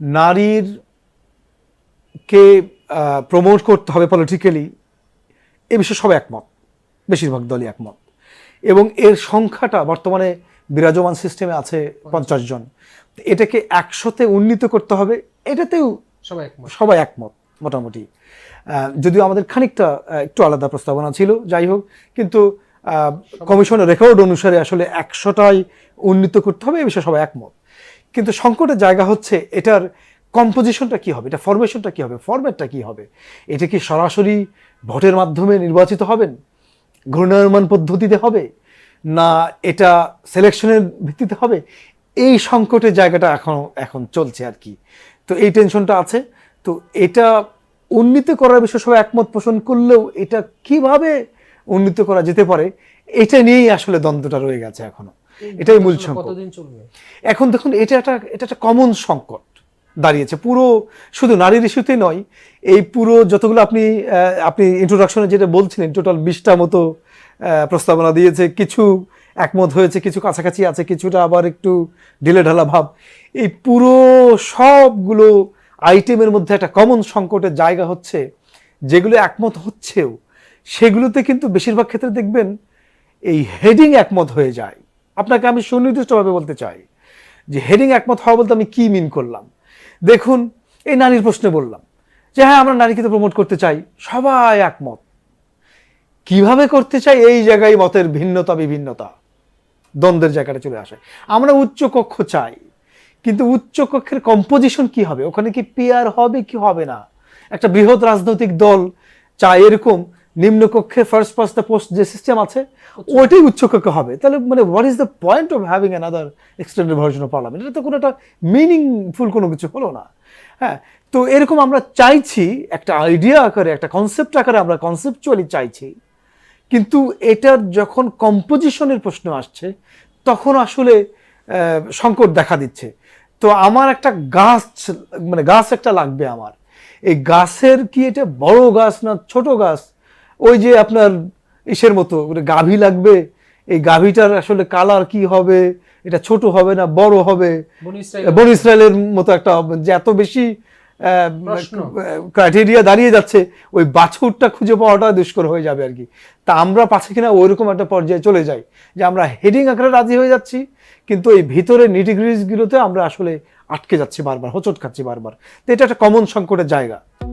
নারীর কে প্রমোট করতে হবে পলিটিক্যালি এ বিষয়ে সবাই একমত। বেশিরভাগ দলই একমত। এবং এর সংখ্যাটা বর্তমানে বিরাজমান সিস্টেমে আছে পঞ্চাশ জন। এটাকে একশোতে উন্নীত করতে হবে এটাতেও সবাই একমত। সবাই একমত মোটামুটি। যদিও আমাদের খানিকটা একটু আলাদা প্রস্তাবনা ছিল যাই হোক কিন্তু কমিশনের রেকর্ড অনুসারে আসলে একশোটাই উন্নীত করতে হবে এ বিষয়ে সবাই একমত। কিন্তু সংকটের জায়গা হচ্ছে এটার কম্পোজিশনটা কি হবে? এটা ফরমেশনটা কি হবে? ফরম্যাটটা কি হবে? এটা কি সরাসরি ভোটের মাধ্যমে নির্বাচিত হবেন? ঘূর্ণায়মান পদ্ধতিতে হবে? না এটা সিলেকশনের ভিত্তিতে হবে? এই সংকটের জায়গাটা এখন এখন চলছে আর কি। তো এই টেনশনটা আছে। তো এটা উন্নীত করার বিষয়ে সবাই একমত পোষণ করলেও এটা কীভাবে উন্নীত করা যেতে পারে, এটা নিয়েই আসলে দ্বন্দ্বটা রয়ে গেছে এখনও। এটাই মূল সংকট। কতদিন চলবে? এখন দেখুন এটা একটা এটা একটা কমন সংকট দাঁড়িয়েছে। পুরো শুধু নারীর ইস্যুতে নয় এই পুরো যতগুলো আপনি আপনি ইন্ট্রোডাকশনে যেটা বলছিলেন টোটাল বিশটা মতো প্রস্তাবনা দিয়েছে কিছু একমত হয়েছে কিছু কাছাকাছি আছে কিছুটা আবার একটু ঢিলে ঢালা ভাব। এই পুরো সবগুলো আইটেমের মধ্যে একটা কমন সংকটের জায়গা হচ্ছে যেগুলো একমত হচ্ছেও সেগুলোতে কিন্তু বেশিরভাগ ক্ষেত্রে দেখবেন এই হেডিং একমত হয়ে যায়। আপনাকে আমি সুনির্দিষ্টভাবে বলতে চাই যে হেডিং একমত হওয়া বলতে আমি কি মিন করলাম? দেখুন, এই নারীর প্রশ্নে বললাম যে হ্যাঁ আমরা নারীকে তো প্রমোট করতে চাই, সবাই একমত। কীভাবে করতে চাই? এই জায়গায় মতের ভিন্নতা, বিভিন্নতা দ্বন্দ্বের জায়গাটা চলে আসে। আমরা উচ্চ কক্ষ চাই, কিন্তু উচ্চ কক্ষের কম্পোজিশন কি হবে? ওখানে কি পেয়ার হবে, কি হবে না? একটা বৃহৎ রাজনৈতিক দল চায় এরকম নিম্ন কক্ষে ফার্স্ট পাস দ্য পোস্ট যে সিস্টেম আছে ওইটাই উচ্চ কক্ষে হবে। তাহলে মানে what is the point of having another extended version of parliament এটা তো কোনো একটা মিনিংফুল কোনো কিছু হলো না। হ্যাঁ তো এরকম আমরা চাইছি একটা আইডিয়া আকারে একটা কনসেপ্ট আকারে আমরা কনসেপচুয়ালি চাইছি। কিন্তু এটার যখন কম্পোজিশনের প্রশ্ন আসছে তখন আসলে সংকট দেখা দিচ্ছে। তো আমার একটা গাছ মানে গাছ একটা লাগবে আমার। এই গাছের কি এটা বড় গাছ না ছোট গাছ? ওই যে আপনার ইসের মতো গাভী লাগবে এই গাভীটার আসলে কালার কি হবে এটা ছোট হবে না বড় হবে? বনি ইসরায়েলের মতো একটা যে এত বেশি। ক্রাইটেরিয়া দাঁড়িয়ে যাচ্ছে ওই বাছুরটা খুঁজে পাওয়াটা দুষ্কর হয়ে যাবে আর কি। তা আমরা পাচ্ছে কিনা ওইরকম একটা পর্যায়ে চলে যাই যে আমরা হেডিং আকারে রাজি হয়ে যাচ্ছি কিন্তু এই ভিতরে নিটিগ্রিজগুলোতে আমরা আসলে আটকে যাচ্ছি বারবার হোঁচট খাচ্ছি বারবার। তো এটা একটা কমন সংকটের জায়গা।